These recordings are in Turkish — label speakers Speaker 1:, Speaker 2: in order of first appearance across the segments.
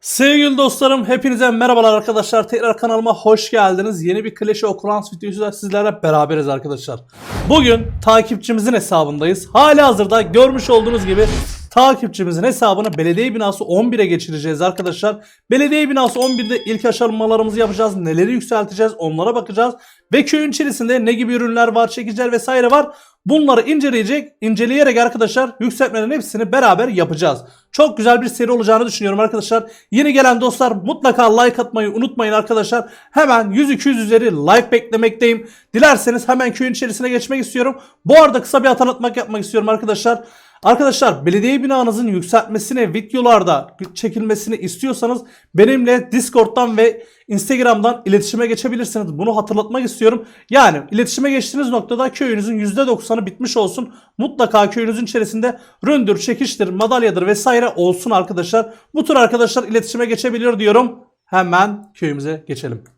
Speaker 1: Sevgili dostlarım hepinize merhabalar arkadaşlar. Tekrar kanalıma hoş geldiniz. Yeni bir Clash of Clans videosuyla sizlerle beraberiz arkadaşlar. Bugün takipçimizin hesabındayız. Hali hazırda görmüş olduğunuz gibi takipçimizin hesabını belediye binası 11'e geçireceğiz arkadaşlar. Belediye binası 11'de ilk aşamalarımızı yapacağız. Neleri yükselteceğiz onlara bakacağız. Ve köyün içerisinde ne gibi ürünler var, çekiciler vesaire var. Bunları inceleyecek, inceleyerek arkadaşlar yükseltmelerin hepsini beraber yapacağız. Çok güzel bir seri olacağını düşünüyorum arkadaşlar. Yeni gelen dostlar mutlaka like atmayı unutmayın arkadaşlar. Hemen 100-200 üzeri like beklemekteyim. Dilerseniz hemen köyün içerisine geçmek istiyorum. Bu arada kısa bir hatırlatmak yapmak istiyorum arkadaşlar. Arkadaşlar belediye binanızın yükseltmesini videolarda çekilmesini istiyorsanız benimle Discord'dan ve Instagram'dan iletişime geçebilirsiniz. Bunu hatırlatmak istiyorum. Yani iletişime geçtiğiniz noktada köyünüzün %90'ı bitmiş olsun. Mutlaka köyünüzün içerisinde ründür, çekiştir, madalyadır vesaire olsun arkadaşlar. Bu tür arkadaşlar iletişime geçebiliyor diyorum. Hemen köyümüze geçelim.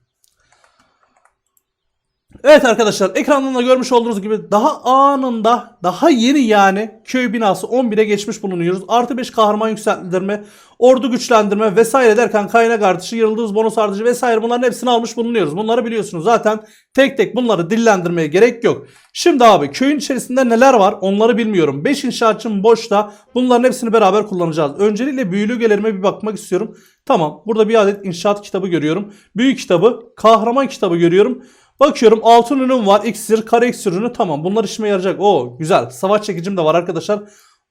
Speaker 1: Evet arkadaşlar ekrandan da görmüş olduğunuz gibi daha anında daha yeni yani köy binası 11'e geçmiş bulunuyoruz. Artı 5 kahraman yükselttirme, ordu güçlendirme vesaire derken kaynak artışı, yıldız bonus artışı vesaire bunların hepsini almış bulunuyoruz. Bunları biliyorsunuz zaten tek tek bunları dillendirmeye gerek yok. Şimdi abi köyün içerisinde neler var onları bilmiyorum. 5 inşaatçım boşta bunların hepsini beraber kullanacağız. Öncelikle büyülü gelerime bir bakmak istiyorum. Tamam burada bir adet inşaat kitabı görüyorum. Büyük kitabı, kahraman kitabı görüyorum. Bakıyorum altın ürün var. İksir, kare iksir ürünü tamam. Bunlar işime yarayacak. Oo güzel. Savaş çekicim de var arkadaşlar.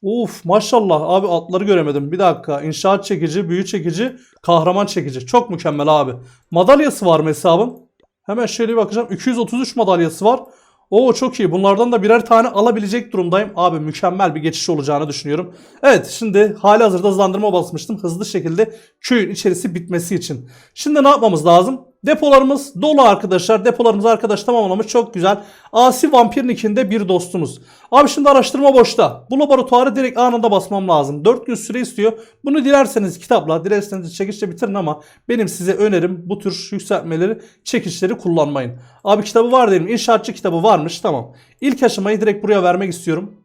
Speaker 1: Uf maşallah abi altları göremedim. Bir dakika. İnşaat çekici, büyü çekici, kahraman çekici. Çok mükemmel abi. Madalyası var mı hesabın? Hemen şöyle bakacağım. 233 madalyası var. Oo çok iyi. Bunlardan da birer tane alabilecek durumdayım. Abi mükemmel bir geçiş olacağını düşünüyorum. Evet şimdi hali hazırda hızlandırma basmıştım. Hızlı şekilde köyün içerisi bitmesi için. Şimdi ne yapmamız lazım? Depolarımız dolu arkadaşlar. Depolarımız arkadaş tamamlamış. Çok güzel. Asi Vampir nickinde bir dostumuz. Abi şimdi araştırma boşta. Bu laboratuvarı direkt anında basmam lazım. 4 gün süre istiyor. Bunu dilerseniz kitapla, dilerseniz çekişle bitirin ama benim size önerim bu tür yükseltmeleri, çekişleri kullanmayın. Abi kitabı var dedim. İnşaatçı kitabı varmış. Tamam. İlk aşamayı direkt buraya vermek istiyorum.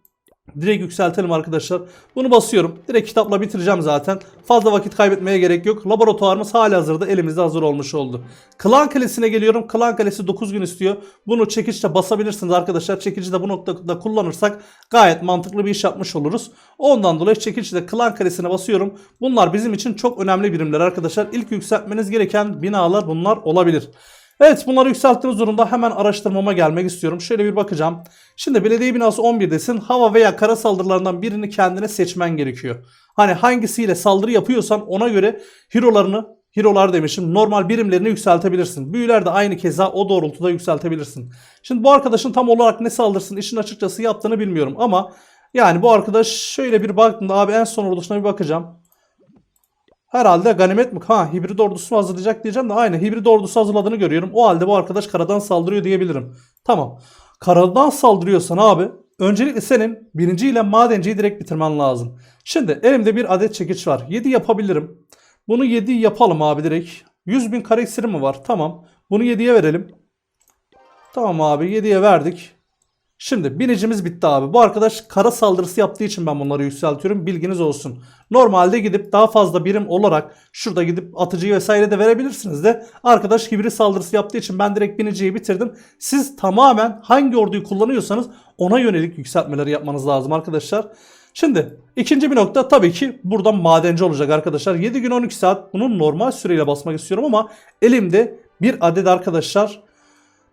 Speaker 1: Direkt yükseltelim arkadaşlar. Bunu basıyorum. Direkt kitapla bitireceğim zaten. Fazla vakit kaybetmeye gerek yok. Laboratuvarımız hali hazırda elimizde hazır olmuş oldu. Klan Kalesi'ne geliyorum. Klan Kalesi 9 gün istiyor. Bunu çekiçle basabilirsiniz arkadaşlar. Çekici de bu noktada kullanırsak gayet mantıklı bir iş yapmış oluruz. Ondan dolayı çekiçle Klan Kalesi'ne basıyorum. Bunlar bizim için çok önemli birimler arkadaşlar. İlk yükseltmeniz gereken binalar bunlar olabilir. Evet bunları yükselttiğiniz durumda hemen araştırmama gelmek istiyorum. Şöyle bir bakacağım. Şimdi belediye binası 11'desin. Hava veya kara saldırılarından birini kendine seçmen gerekiyor. Hani hangisiyle saldırı yapıyorsan ona göre hero'larını Hero'lar demişim. Normal birimlerini yükseltebilirsin. Büyüler de aynı keza o doğrultuda yükseltebilirsin. Şimdi bu arkadaşın tam olarak ne saldırsın işin açıkçası yaptığını bilmiyorum ama yani bu arkadaş şöyle bir baktığımda abi en son ordusuna bir bakacağım. Herhalde ganimet mi? Ha hibrit ordusu mu hazırlayacak diyeceğim de aynı hibrit ordusu hazırladığını görüyorum. O halde bu arkadaş karadan saldırıyor diyebilirim. Tamam. Karadan saldırıyorsan abi öncelikle senin birinci ile madenciyi direkt bitirmen lazım. Şimdi elimde bir adet çekiç var. 7 yapabilirim. Bunu 7 yapalım abi direkt. 100 bin kare iksirim mi var? Tamam. Bunu 7'ye verelim. Tamam abi 7'ye verdik. Şimdi binicimiz bitti abi. Bu arkadaş kara saldırısı yaptığı için ben bunları yükseltiyorum. Bilginiz olsun. Normalde gidip daha fazla birim olarak şurada gidip atıcıyı vesaire de verebilirsiniz de. Arkadaş hibrit saldırısı yaptığı için ben direkt biniciyi bitirdim. Siz tamamen hangi orduyu kullanıyorsanız ona yönelik yükseltmeleri yapmanız lazım arkadaşlar. Şimdi ikinci bir nokta tabii ki buradan madenci olacak arkadaşlar. 7 gün 12 saat bunun normal süreyle basmak istiyorum ama elimde bir adet arkadaşlar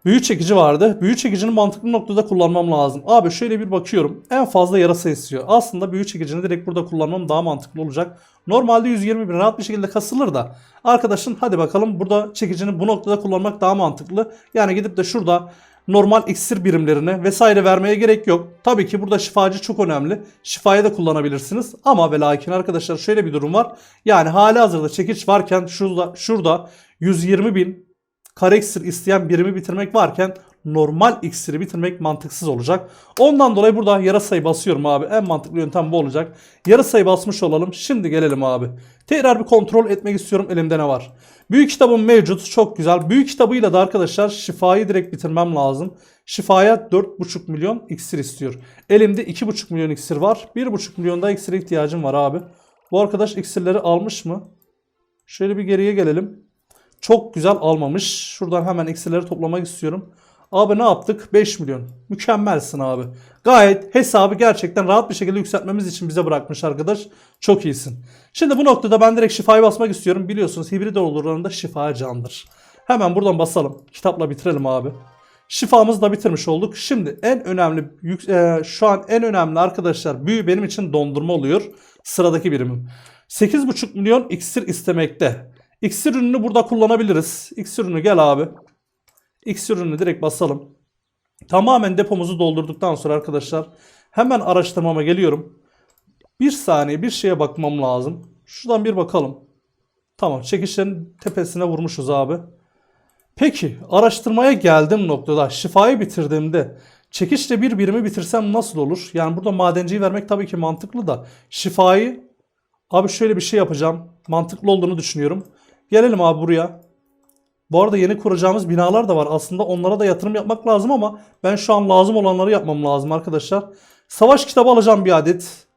Speaker 1: Büyü çekici vardı. Büyü çekicini mantıklı noktada kullanmam lazım. Abi şöyle bir bakıyorum. En fazla yarasa istiyor. Aslında büyü çekicini direkt burada kullanmam daha mantıklı olacak. Normalde 120 bin rahat bir şekilde kasılır da. Arkadaşın hadi bakalım burada çekicini bu noktada kullanmak daha mantıklı. Yani gidip de şurada normal iksir birimlerine vesaire vermeye gerek yok. Tabii ki burada şifacı çok önemli. Şifaya da kullanabilirsiniz. Ama ve lakin arkadaşlar şöyle bir durum var. Yani hali hazırda çekiç varken şurada, şurada 120 bin kare iksir isteyen birimi bitirmek varken normal iksiri bitirmek mantıksız olacak. Ondan dolayı burada yarasayı basıyorum abi. En mantıklı yöntem bu olacak. Yarasayı basmış olalım. Şimdi gelelim abi. Tekrar bir kontrol etmek istiyorum elimde ne var. Büyük kitabım mevcut. Çok güzel. Büyük kitabıyla da arkadaşlar şifayı direkt bitirmem lazım. Şifaya 4,5 milyon iksir istiyor. Elimde 2,5 milyon iksir var. 1,5 milyon da iksire ihtiyacım var abi. Bu arkadaş iksirleri almış mı? Şöyle bir geriye gelelim. Çok güzel almamış. Şuradan hemen eksileri toplamak istiyorum. Abi ne yaptık? 5 milyon. Mükemmelsin abi. Gayet hesabı gerçekten rahat bir şekilde yükseltmemiz için bize bırakmış arkadaş. Çok iyisin. Şimdi bu noktada ben direkt şifayı basmak istiyorum. Biliyorsunuz hibrit olurlarında şifa candır. Hemen buradan basalım. Kitapla bitirelim abi. Şifamızı da bitirmiş olduk. Şimdi en önemli e, şu an en önemli arkadaşlar büyü benim için dondurma oluyor. Sıradaki birimim. 8,5 milyon iksir istemekte. İksir ürünü burada kullanabiliriz. İksir ürünü gel abi. İksir ürünü direkt basalım. Tamamen depomuzu doldurduktan sonra arkadaşlar hemen araştırmama geliyorum. Bir saniye bir şeye bakmam lazım. Şuradan bir bakalım. Tamam çekişlerin tepesine vurmuşuz abi. Peki araştırmaya geldiğim noktada şifayı bitirdiğimde çekişle bir birimi bitirsem nasıl olur? Yani burada madenciyi vermek tabii ki mantıklı da şifayı abi şöyle bir şey yapacağım. Mantıklı olduğunu düşünüyorum. Gelelim abi buraya. Bu arada yeni kuracağımız binalar da var. Aslında onlara da yatırım yapmak lazım ama ben şu an lazım olanları yapmam lazım arkadaşlar. Savaş kitabı alacağım bir adet.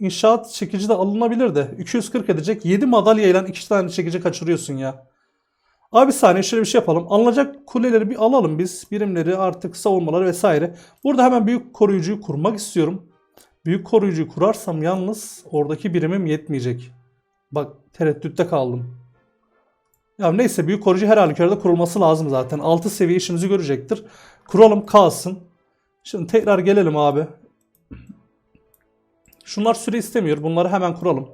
Speaker 1: İnşaat çekici de alınabilir de. 240 edecek. 7 madalya ile 2 tane çekici kaçırıyorsun ya. Abi bir saniye şöyle bir şey yapalım. Alınacak kuleleri bir alalım biz. Birimleri artık savunmaları vesaire. Burada hemen büyük koruyucuyu kurmak istiyorum. Büyük koruyucuyu kurarsam yalnız oradaki birimim yetmeyecek. Bak tereddütte kaldım. Ya neyse büyük koruyucu her halükarda kurulması lazım zaten. 6 seviye işimizi görecektir. Kuralım kalsın. Şimdi tekrar gelelim abi. Şunlar süre istemiyor. Bunları hemen kuralım.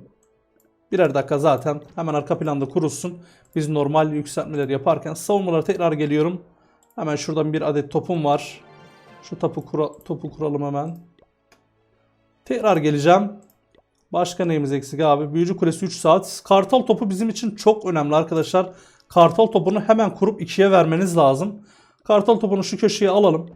Speaker 1: Birer dakika zaten hemen arka planda kurulsun. Biz normal yükseltmeleri yaparken savunmalara tekrar geliyorum. Hemen şuradan bir adet topum var. Şu topu, kura- topu kuralım hemen. Tekrar geleceğim. Başka neyimiz eksik abi? Büyücü Kulesi 3 saat. Kartal topu bizim için çok önemli arkadaşlar. Kartal topunu hemen kurup ikiye vermeniz lazım. Kartal topunu şu köşeye alalım.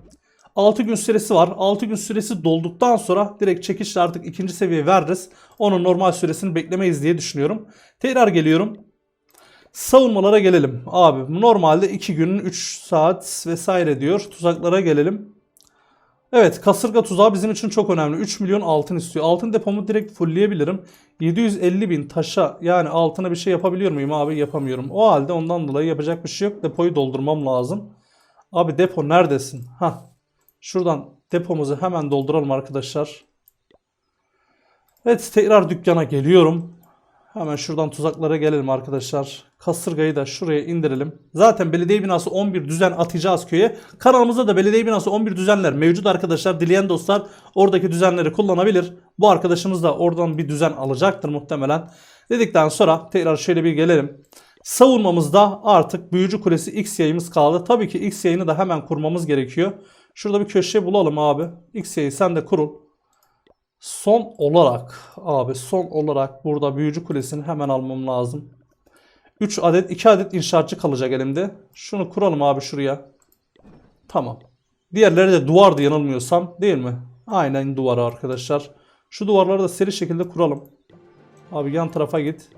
Speaker 1: 6 gün süresi var. 6 gün süresi dolduktan sonra direkt çekişle artık ikinci seviye veririz. Onun normal süresini beklemeyiz diye düşünüyorum. Tekrar geliyorum. Savunmalara gelelim. Abi normalde 2 gün 3 saat vesaire diyor. Tuzaklara gelelim. Evet kasırga tuzağı bizim için çok önemli. 3 milyon altın istiyor. Altın depomu direkt fullleyebilirim. 750 bin taşa yani altına bir şey yapabiliyor muyum abi? Yapamıyorum. O halde ondan dolayı yapacak bir şey yok. Depoyu doldurmam lazım. Abi depo neredesin? Ha. Şuradan depomuzu hemen dolduralım arkadaşlar. Evet tekrar dükkana geliyorum. Hemen şuradan tuzaklara gelelim arkadaşlar. Kasırgayı da şuraya indirelim. Zaten belediye binası 11 düzen atacağız köye. Kanalımızda da belediye binası 11 düzenler mevcut arkadaşlar. Dileyen dostlar oradaki düzenleri kullanabilir. Bu arkadaşımız da oradan bir düzen alacaktır muhtemelen. Dedikten sonra tekrar şöyle bir gelelim. Savunmamızda artık büyücü kulesi X yayımız kaldı. Tabii ki X yayını da hemen kurmamız gerekiyor. Şurada bir köşe bulalım abi. X yayı sen de kurul. Son olarak abi son olarak burada büyücü kulesini hemen almam lazım. 3 adet 2 adet inşaatçı kalacak elimde. Şunu kuralım abi şuraya. Tamam. Diğerleri de duvardı yanılmıyorsam değil mi? Aynen duvarı arkadaşlar. Şu duvarları da seri şekilde kuralım. Abi yan tarafa git.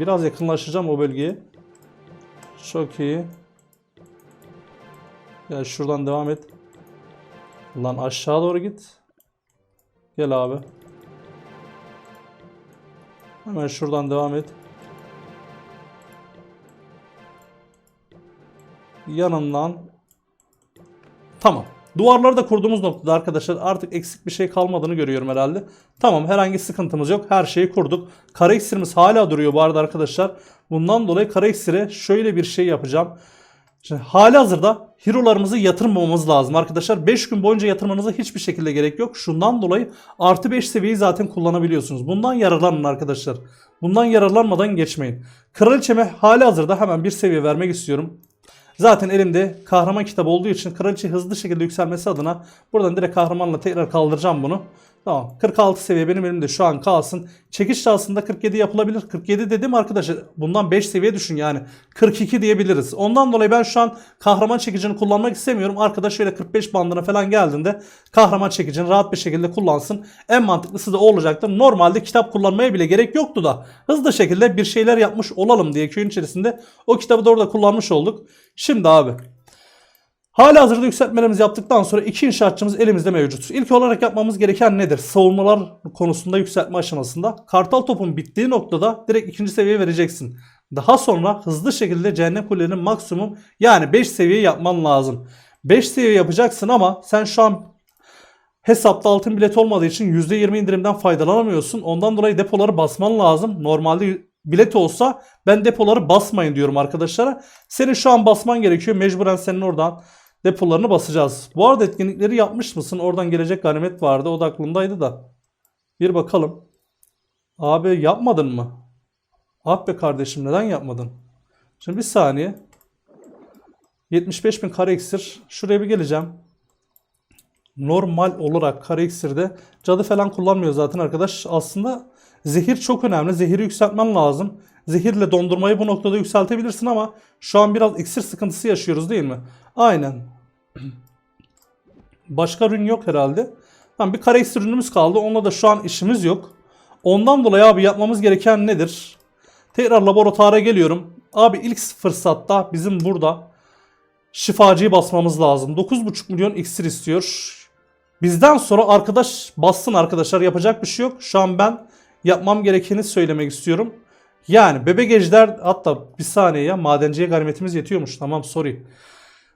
Speaker 1: Biraz yakınlaşacağım o bölgeye. Çok iyi. Gel şuradan devam et. Lan aşağı doğru git. Gel abi. Hemen şuradan devam et. Yanından. Tamam. Duvarları da kurduğumuz noktada arkadaşlar artık eksik bir şey kalmadığını görüyorum herhalde. Tamam herhangi sıkıntımız yok. Her şeyi kurduk. Kara iksirimiz hala duruyor bu arada arkadaşlar. Bundan dolayı kara iksire şöyle bir şey yapacağım. Şimdi hali hazırda hero'larımızı yatırmamamız lazım arkadaşlar. 5 gün boyunca yatırmanıza hiçbir şekilde gerek yok. Şundan dolayı artı 5 seviyeyi zaten kullanabiliyorsunuz. Bundan yararlanın arkadaşlar. Bundan yararlanmadan geçmeyin. Kraliçeme hali hazırda hemen bir seviye vermek istiyorum. Zaten elimde kahraman kitabı olduğu için kraliçe hızlı şekilde yükselmesi adına buradan direkt kahramanla tekrar kaldıracağım bunu. Tamam 46 seviye benim elimde şu an kalsın. Çekiş aslında 47 yapılabilir. 47 dedim arkadaşlar bundan 5 seviye düşün yani. 42 diyebiliriz. Ondan dolayı ben şu an kahraman çekicini kullanmak istemiyorum. Arkadaş şöyle 45 bandına falan geldiğinde kahraman çekicini rahat bir şekilde kullansın. En mantıklısı da o olacaktır. Normalde kitap kullanmaya bile gerek yoktu da hızlı şekilde bir şeyler yapmış olalım diye köyün içerisinde o kitabı da orada kullanmış olduk. Şimdi abi Hala hazırda yükseltmelerimizi yaptıktan sonra iki inşaatçımız elimizde mevcut. İlk olarak yapmamız gereken nedir? Savunmalar konusunda yükseltme aşamasında. Kartal topun bittiği noktada direkt ikinci seviyeye vereceksin. Daha sonra hızlı şekilde cehennem kulelerinin maksimum yani 5 seviye yapman lazım. 5 seviye yapacaksın ama sen şu an hesapta altın bilet olmadığı için %20 indirimden faydalanamıyorsun. Ondan dolayı depoları basman lazım. Normalde bilet olsa ben depoları basmayın diyorum arkadaşlara. Senin şu an basman gerekiyor. Mecburen senin oradan depolarını basacağız. Bu arada etkinlikleri yapmış mısın? Oradan gelecek ganimet vardı. O da aklımdaydı da. Bir bakalım. Abi yapmadın mı? Ah be kardeşim neden yapmadın? Şimdi bir saniye. 75 bin kare iksir. Şuraya bir geleceğim. Normal olarak kare iksirde cadı falan kullanmıyor zaten arkadaş. Aslında zehir çok önemli. Zehiri yükseltmen lazım. Zehirle dondurmayı bu noktada yükseltebilirsin ama şu an biraz iksir sıkıntısı yaşıyoruz değil mi? Aynen. Başka ürün yok herhalde. Tamam bir kare iksir ürünümüz kaldı. Onunla da şu an işimiz yok. Ondan dolayı abi yapmamız gereken nedir? Tekrar laboratuvara geliyorum. Abi ilk fırsatta bizim burada şifacıyı basmamız lazım. 9,5 milyon iksir istiyor. Bizden sonra arkadaş bassın arkadaşlar yapacak bir şey yok. Şu an ben yapmam gerekeni söylemek istiyorum. Yani bebek ejder hatta bir saniye ya madenciye ganimetimiz yetiyormuş. Tamam sorry.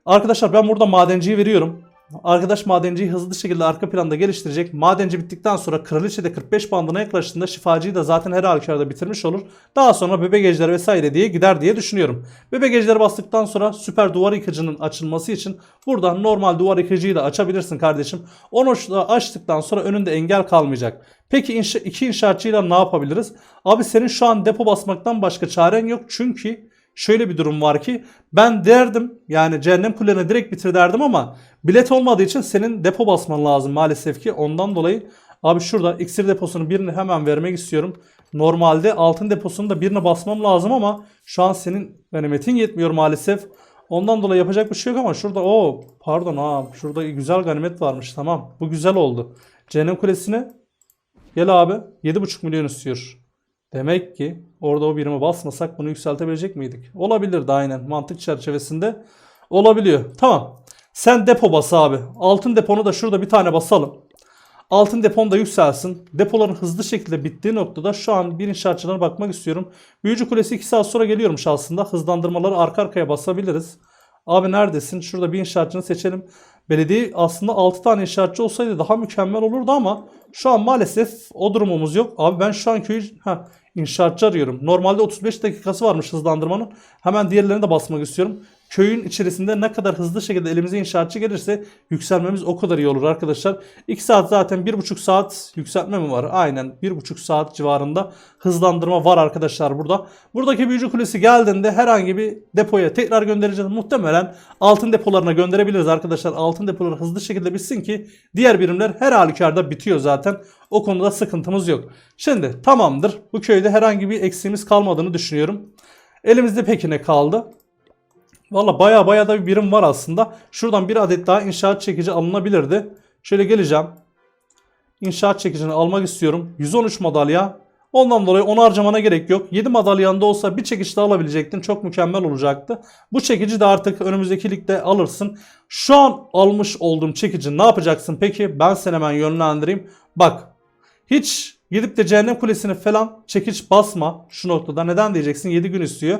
Speaker 1: Arkadaşlar ben burada madenciyi veriyorum. Arkadaş madenciyi hızlı şekilde arka planda geliştirecek. Madenci bittikten sonra kraliçe de 45 bandına yaklaştığında şifacıyı da zaten her halükarda bitirmiş olur. Daha sonra bebek ejder vesaire diye gider diye düşünüyorum. Bebek ejderi bastıktan sonra süper duvar yıkıcının açılması için buradan normal duvar yıkıcıyı da açabilirsin kardeşim. Onu açtıktan sonra önünde engel kalmayacak. Peki inşa iki inşaatçıyla ne yapabiliriz? Abi senin şu an depo basmaktan başka çaren yok. Çünkü şöyle bir durum var ki ben derdim yani cehennem kulelerine direkt bitir derdim ama bilet olmadığı için senin depo basman lazım maalesef ki ondan dolayı abi şurada iksir deposunu birini hemen vermek istiyorum. Normalde altın deposunu da birini basmam lazım ama şu an senin ganimetin yetmiyor maalesef. Ondan dolayı yapacak bir şey yok ama şurada o pardon ha şurada güzel ganimet varmış tamam bu güzel oldu. Cehennem kulesine gel abi 7,5 milyon istiyor. Demek ki orada o birimi basmasak bunu yükseltebilecek miydik? Olabilirdi aynen. Mantık çerçevesinde olabiliyor. Tamam. Sen depo bas abi. Altın deponu da şurada bir tane basalım. Altın depon da yükselsin. Depoların hızlı şekilde bittiği noktada şu an bir inşaatçılara bakmak istiyorum. Büyücü Kulesi 2 saat sonra geliyormuş aslında. Hızlandırmaları arka arkaya basabiliriz. Abi neredesin? Şurada bir inşaatçını seçelim. Belediye aslında 6 tane inşaatçı olsaydı daha mükemmel olurdu ama şu an maalesef o durumumuz yok. Abi ben şu an köyü ha, inşaatçı arıyorum. Normalde 35 dakikası varmış hızlandırmanın. Hemen diğerlerine de basmak istiyorum. Köyün içerisinde ne kadar hızlı şekilde elimize inşaatçı gelirse yükselmemiz o kadar iyi olur arkadaşlar. 2 saat zaten 1,5 saat yükseltme mi var? Aynen 1,5 saat civarında hızlandırma var arkadaşlar burada. Buradaki büyücü kulesi geldiğinde herhangi bir depoya tekrar göndereceğiz. Muhtemelen altın depolarına gönderebiliriz arkadaşlar. Altın depoları hızlı şekilde bitsin ki diğer birimler her halükarda bitiyor zaten. O konuda sıkıntımız yok. Şimdi tamamdır. Bu köyde herhangi bir eksiğimiz kalmadığını düşünüyorum. Elimizde peki ne kaldı? Valla baya baya da bir birim var aslında. Şuradan bir adet daha inşaat çekici alınabilirdi. Şöyle geleceğim. İnşaat çekicini almak istiyorum. 113 madalya. Ondan dolayı onu harcamana gerek yok. 7 madalyanda olsa bir çekiç daha alabilecektin. Çok mükemmel olacaktı. Bu çekici de artık önümüzdeki ligde alırsın. Şu an almış olduğum çekici ne yapacaksın peki? Ben seni hemen yönlendireyim. Bak hiç gidip de cehennem kulesini falan çekiç basma şu noktada. Neden diyeceksin 7 gün istiyor.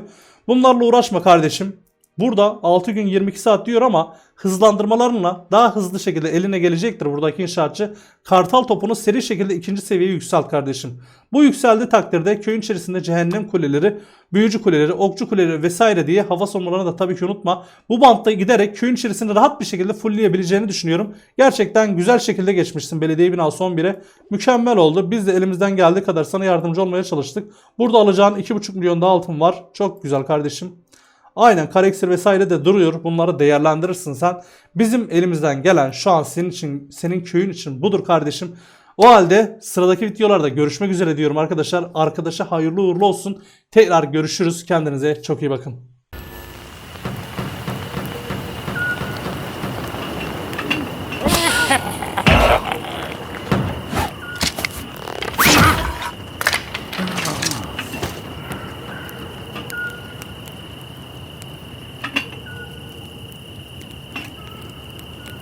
Speaker 1: Bunlarla uğraşma kardeşim. Burada 6 gün 22 saat diyor ama hızlandırmalarınla daha hızlı şekilde eline gelecektir buradaki inşaatçı. Kartal topunu seri şekilde ikinci seviyeye yükselt kardeşim. Bu yükseldiği takdirde köyün içerisinde cehennem kuleleri, büyücü kuleleri, okçu kuleleri vesaire diye hava savunmalarını da tabii ki unutma. Bu bantta giderek köyün içerisinde rahat bir şekilde fullleyebileceğini düşünüyorum. Gerçekten güzel şekilde geçmişsin belediye binası 11'e. Mükemmel oldu. Biz de elimizden geldiği kadar sana yardımcı olmaya çalıştık. Burada alacağın 2,5 milyon daha altın var. Çok güzel kardeşim. Aynen kareksir vesaire de duruyor. Bunları değerlendirirsin sen. Bizim elimizden gelen şu an senin için, senin köyün için budur kardeşim. O halde sıradaki videolarda görüşmek üzere diyorum arkadaşlar. Arkadaşa hayırlı uğurlu olsun. Tekrar görüşürüz. Kendinize çok iyi bakın.